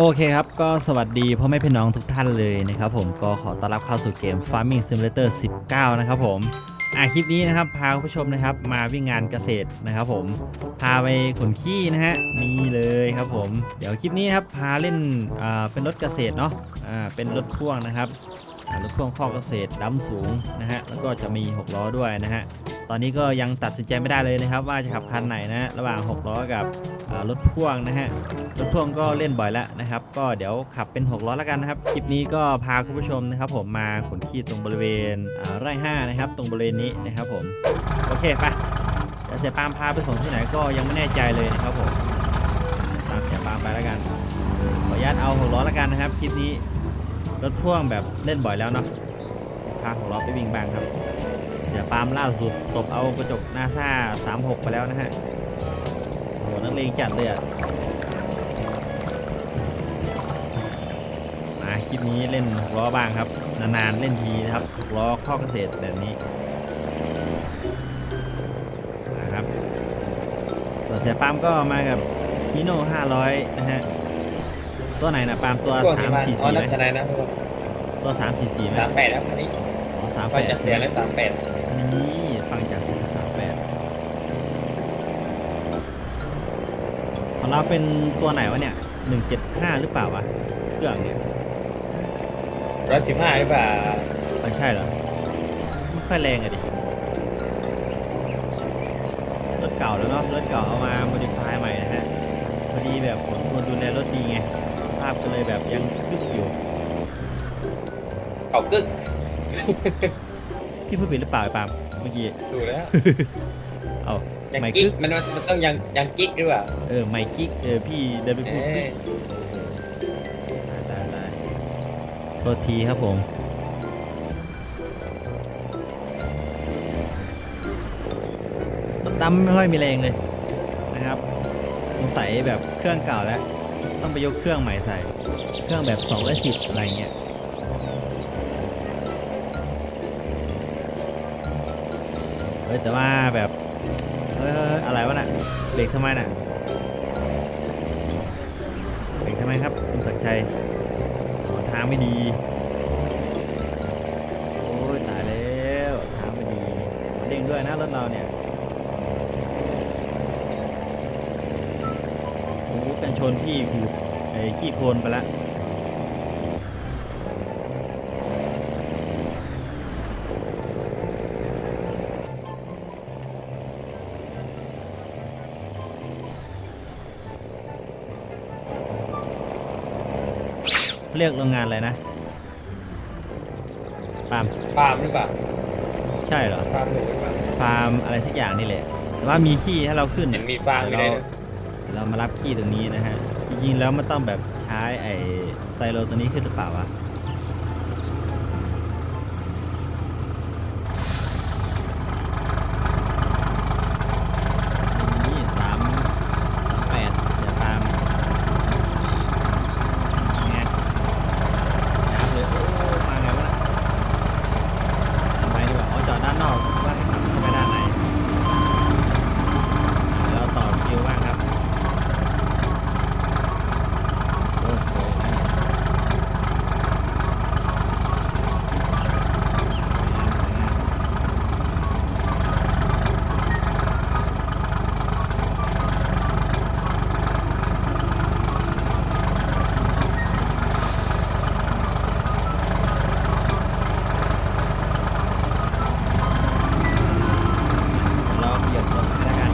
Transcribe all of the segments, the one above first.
โอเคครับ ก็สวัสดีพ่อแม่พี่น้องทุกท่านเลยนะครับผมก็ขอต้อนรับเข้าสู่เกม Farming Simulator 19 นะครับผมอ่าคลิปนี้นะครับ พาผู้ชมนะครับมาวิ่งงานเกษตรนะครับผมพาไปขนขี้นะฮะนี่เลยครับผม เดี๋ยวคลิปนี้ครับพาเล่นอ่าเป็นรถเกษตรเนาะอ่าเป็นรถพ่วงนะครับ รถพ่วงข้อเกษตรดำสูงนะฮะแล้วก็จะมี 6 ล้อด้วยนะฮะตอนนี้ก็ยังตัดสินใจไม่ได้เลยนะครับ ว่าจะขับคันไหนนะฮะระหว่าง 6 ล้อกับรถพ่วงนะฮะรถพ่วงก็เล่นบ่อยแล้วนะครับ ก็เดี๋ยวขับเป็น 6 ล้อแล้วกันนะครับคลิปนี้ก็พาคุณผู้ชมนะครับผมมาขนขี้ตรงบริเวณไร่ห้านะครับ ตรงบริเวณนี้นะครับผมโอเคไปเดี๋ยวเสียปามพาไปส่งที่ไหนก็ยังไม่แน่ใจเลยนะครับผมตามเสียปามไปแล้วกันขออนุญาตเอา 6 ล้อแล้วกันนะครับคลิปนี้ รถพ่วงแบบเล่นบ่อยแล้วเนาะพา6ล้อไปวิ่งบางครับ เสียปามล่าสุดตบเอากระจกนาซ่า36 ไปแล้วนะฮะโหนักเลงจัดเลยอะมาคลิปนี้เล่นหกล้อบ้างครับ นานๆเล่นทีนะครับล้อข้อเกษตรแบบนี้นะครับ ส่วนเสียปามก็มากับฮีโน่500 นะฮะ ตัวไหนนะปาล์มตัวช่วงที่มาอ๋อ344ไหนัมกชนะนะตัว344ไหมสามแปดครับอันนี้อ๋อก็จะ38เสียแล้วสามแปดนี่ฟังจากเสียง38ของเราเป็นตัวไหนวะเนี่ย175หรือเปล่าวะเครื่องเนี่ยร้อยสิบห้าหรือเปล่าไม่ใช่เหรอไม่ค่อยแรงอะดิรถเก่าแล้วเนาะรถเก่าเอามาโมดิฟายใหม่นะฮะพอดีแบบผมควรดูแลรถดีไงส ภาพก็เลยแบบยังกึบอยู่เก่ากึกพี่พูดผิดหรือเปล่าไอ้ปาล์มเมื่อกี้ ดูแล้ว เอายังไม่กิ๊กึกกมันมันต้องยังยังกิ๊กหรือเปล่า เออไม่กิ๊กเออพี่เดินไปเอพูดกึ้กตายตายตายโทษทีครับผมรถดำไม่ค่อยมีแรงเลยนะครับ สงสัยแบบเครื่องเก่าแล้ว ต้องไปยกเครื่องใหม่ใส่ เครื่องแบบ210อะไรเงี้ยเฮ้ยแต่ว่าแบบเฮ้ยเฮ้ยอะไรวะน่ะเบรกทำไมน่ะเบรกทำไมครับคุณศักดิ์ชัยอ๋อทางไม่ดีโอ้ยตายแล้วทางไม่ดีเด้งด้วยนะรถเราเนี่ยโอ้โห กันชนพี่คือไอ้ขี้โคลนไปละเรียกโรงงานอะไรนะปาล์มฟาร์มหรือเปล่าใช่เหรอฟาร์มหนูหรือเปล่าฟาร์มอะไรสักอย่างนี่แหละแต่ว่ามีขี้ให้เราขึ้นเห็นมีฟาร์มไม่เดี๋ได้ยวเรา เรามารับขี้ตรงนี้นะฮะ จริงๆแล้วมันต้องแบบใช้ไอไซโลตัวนี้ขึ้นหรือเปล่าวะ นี่สามสามแปดเสียตามไงยับเลย โอ้ มาไงวะน่ะทำไมดีกว่าอ๋อจอดด้านนอกว่าให้ขับเข้าไปด้านในเดี๋ยวเราต่อคิวบ้างครับ โอ้สวยนะสวยงามสวยงามเดี๋ยวเราเหยียบรถให้แล้วกัน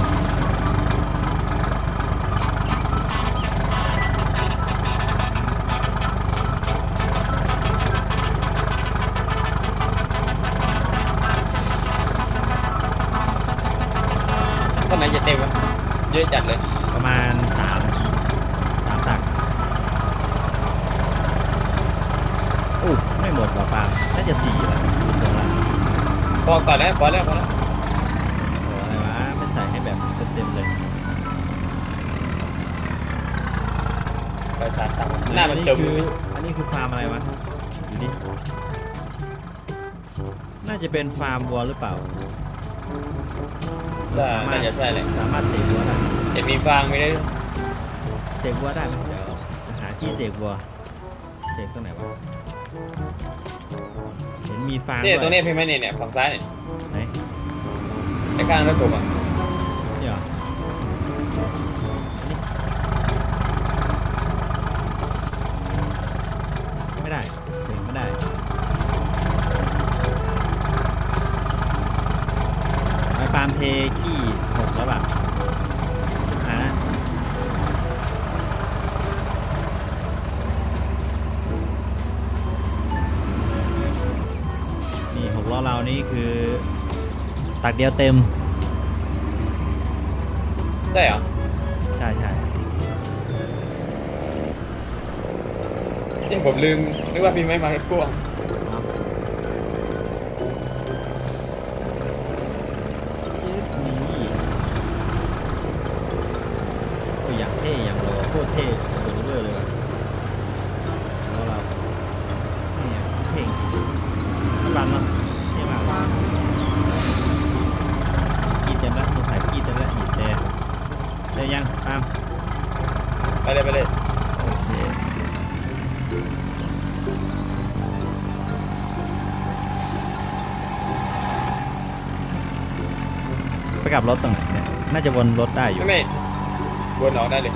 ต้นไหนจะเต็มวะเยอะจัดเลย ประมาณสามสามตักอู้ไม่หมดว่ะปาล์มน่าจะสี่ว่ะดูทรงละ พอก่อนนะพอแล้วพอแล้วโอ้อะไรวะไม่ใส่ให้แบบเต็มๆเลยไปสามตังค์หน้ามันอัจมคืออันนี้คือฟาร์มอะไรวะดูดิน่าจะเป็นฟาร์มวัวหรือเปล่าใช่สามารน่าถจะใช่เลยสามารถเสกวัวได้เห็นมีฟางไม่ได้เสกวัวได้ไหมเดี๋ยวหาที่ที่เสกบัวเสกตรงไหนวะเห็นมีฟางเนี่ยตด้รวงยนี้พี่ไหมเนี่ยเนี่ยฝั่งซ้ายเนี่ย ไหนไอ้ข้ารรถผมอะ เดียวเต็ม ได้เหรอใช่ใช่ที่ผมลืมนึกว่าพี่ไหมมารถพ่วง กลับรถตรงไหนเนี่ยน่าจะวนรถได้อยู่ไม่ไม่วนออกได้เลย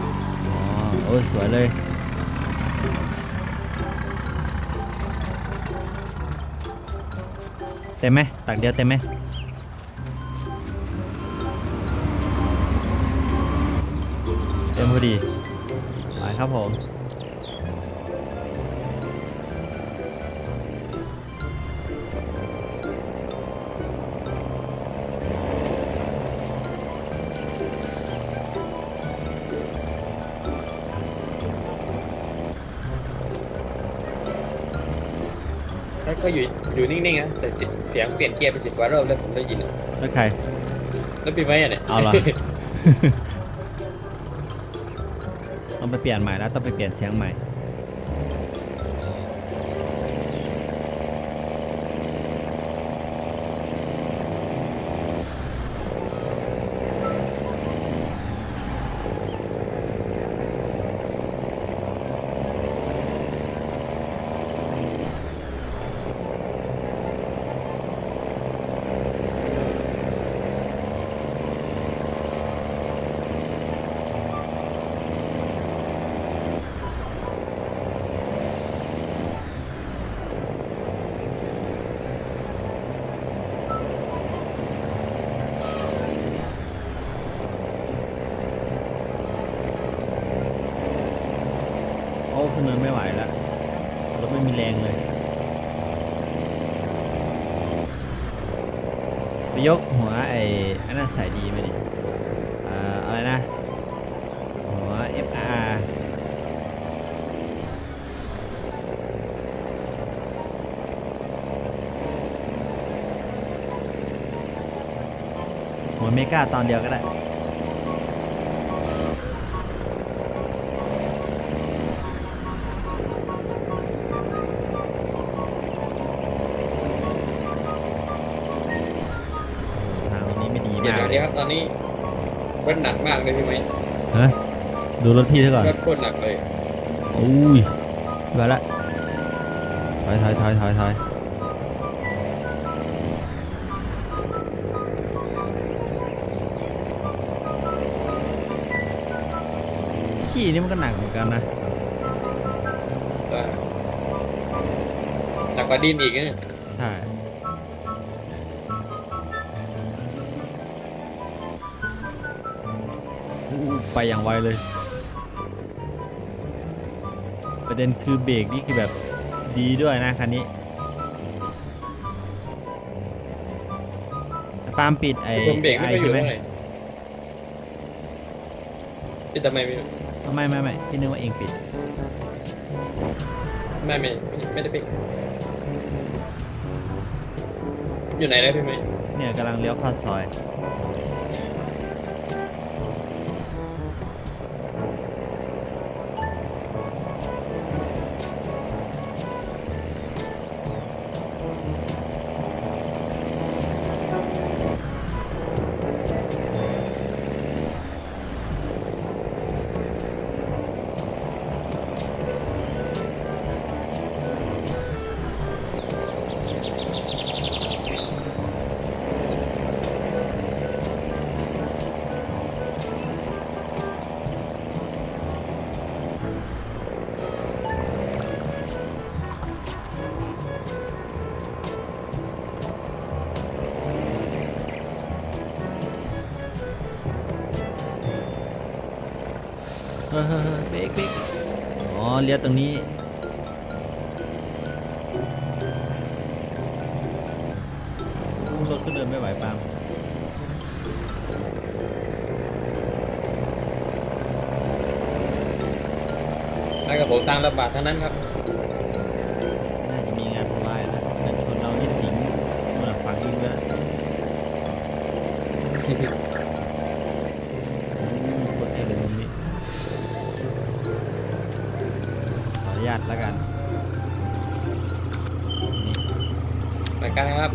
อ๋อโอ้ยสวยเลย เต็มไหมตักเดียวเต็มไหมเต็มพอดีไปครับผม ก็อยู่อยู่นิ่งๆนะแต่เสียเสียงเปลี่ยนเกียร์ไปสิบกว่ารอบแล้วผมได้ยินอะแล้วใคร แล้วพี่ไหมอะเนี่ย เอาเหรอ ต้องไปเปลี่ยนใหม่แล้วต้องไปเปลี่ยนเสียงใหม่ โอ้ ขึ้นเนินไม่ไหวแล้วรถไม่มีแรงเลย ไปยกหัวไอ้อันนั้นใส่ดีไหมดิอ่อะไรนะ หัว FR หัวเมกาตอนเดียวก็ได้ ครับตอนนี้รถหนักมากเลยพี่ไหมฮะดูรถพี่ซะก่อนรถโคตรหนักเลยอุ้ยไปละถอยถอยถอยถอยถอยขี่นี่มันก็หนักเหมือนกันนะก็หนักกว่าดินอีกนะใช่ ไปอย่างไวเลย ประเด็นคือเบรกนี่คือแบบดีด้วยนะคันนี้ปาล์มปิดไอ้ผมเบรกไม่ไอ้ค่อยอยู่ใช่ไหมเท่าไหร่พี่ทำไมไม่ไม่ไม่ไม่พี่นึกว่าเองปิด ไม่ไม่ไม่ไม่ได้เบรกอยู่ไหนแล้วพี่ไหมเนี่ยกำลังเลี้ยวเข้าซอยฮ้ย เลี้ยวตรงนี้ รถก็เดินไม่ไหวปามแล้กับผมตามระบาดทั้งนั้นครับ รายการครับ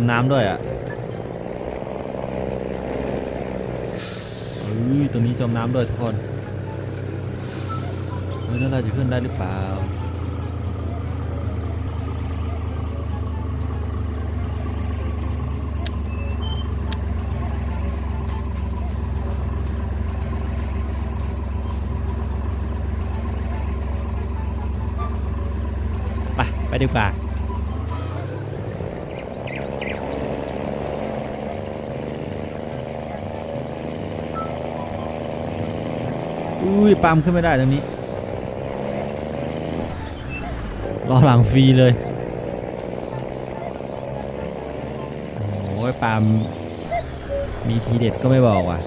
มน้ำด้วยอะเฮ้ยตัวนี้จมน้ำด้วยทุกคนเฮ้ยแล้วเราจะขึ้นได้หรือเปล่าไปไปดีกว่า อุ้ ยปาล์มขึ้นไม่ได้ตรงนี้รอหลังฟรีเลยโอ้ยปาล์มมีทีเด็ดก็ไม่บอกว่ะ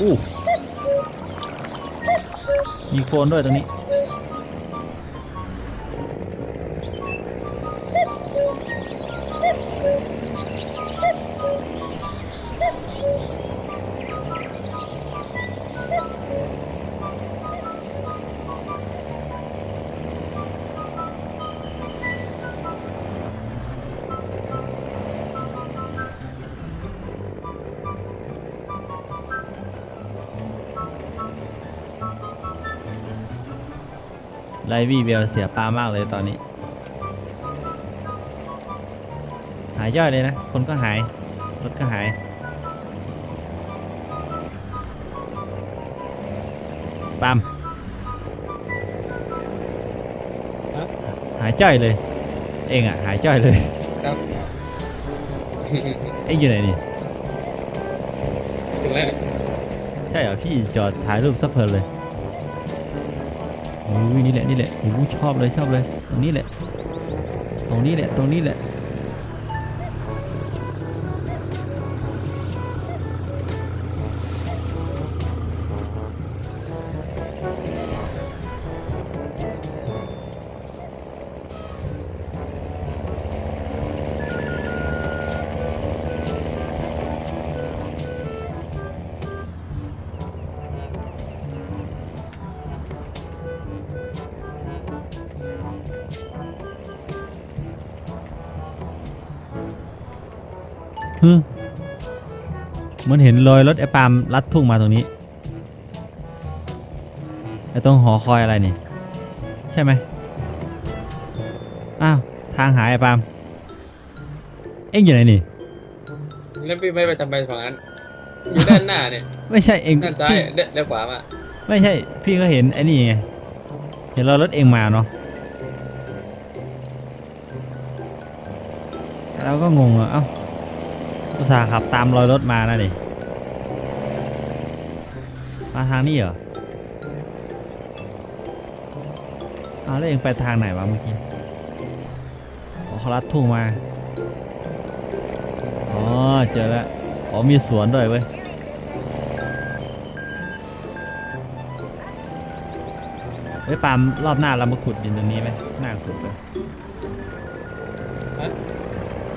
อู้มีโคนด้วยตรงนี้ ไลวี่เบลเสียปลามากเลยตอนนี้ หายย่อยเลยนะ คนก็หาย รถก็หาย ปาล์มฮะ หายจ้อยเลย เองอะหายจ้อยเลย ครับ เองอยู่ไหนนี่ ถึงแล้ว ใช่เหรอพี่จอดถ่ายรูปซับเพลินเลยโอ้ยนี่แหละนี่แหละโอ้ยชอบเลยชอบเลย ตรงนี้แหละ ตรงนี้แหละตรงนี้แหละ ฮึมันเห็นรอยรถไอ้ปาล์มลัดทุ่งมาตรงนี้ไอ้ตรงหอคอยอะไรนี่ ใช่ไหมอ้าว ทางหายไอ้ปาล์มเอ็งอยู่ไหนนี่ แล้วพี่ไม่ไปทำไมฝั่งนั้น อยู่ด้านหน้าเนี่ย ไม่ใช่เอ็งด้านซ้ายพี่เด้ด้านขวามาไม่ใช่ พี่ก็เห็นไอ้นี่ไงเห็นรอยรถเอ็งมาเนาะเราก็งงอะเอ้า อุตส่าห์ขับตามรอยรถมานะนี่มาทางนี้เหรอเอาแล้วเองไปทางไหนวะเมื่อกี้อ๋อเขาลัดทุ่งมา อ๋อ เจอแล้ว อ๋อ มีสวนด้วยเว้ยเฮ้ยปาล์มรอบหน้าเรามาขุดดินตรงนี้ไหมน่าขุดเลยฮะ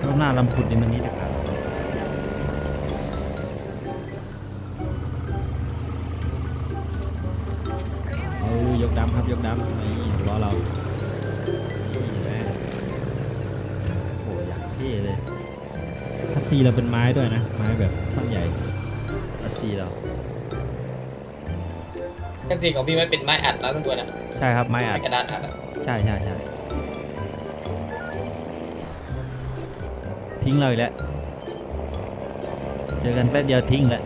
รอบหน้าเรามาขุดดินตรงนี้ดีกว่า ยกดำครับยกดำนี่ล้อเรานี่แม่โอ้อยากเท่เลยคัสซีเราเป็นไม้ด้วยนะ ไม้แบบท่อนใหญ่คัสซีเราขั้นทีของพี่ไม่เป็นไม้อัดนะทุกคนนะใช่ครับไม้อัดกระดานอัดใช่ใช่ใช่ทิ้งเราอีกแล้วเจอกันแป๊บเดียวทิ้งแล้ว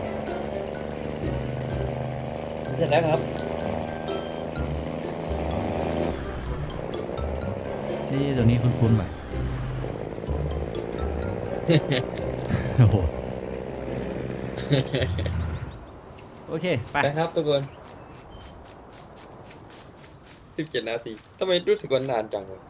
เสร็จแล้วครับ นี่ตรงนี้คุ้นๆป่ะ โอ้โหโอเค ไป นะครับทุกคนสิบเจ็ดนาทีทำไมรู้สึกว่านานจังเลย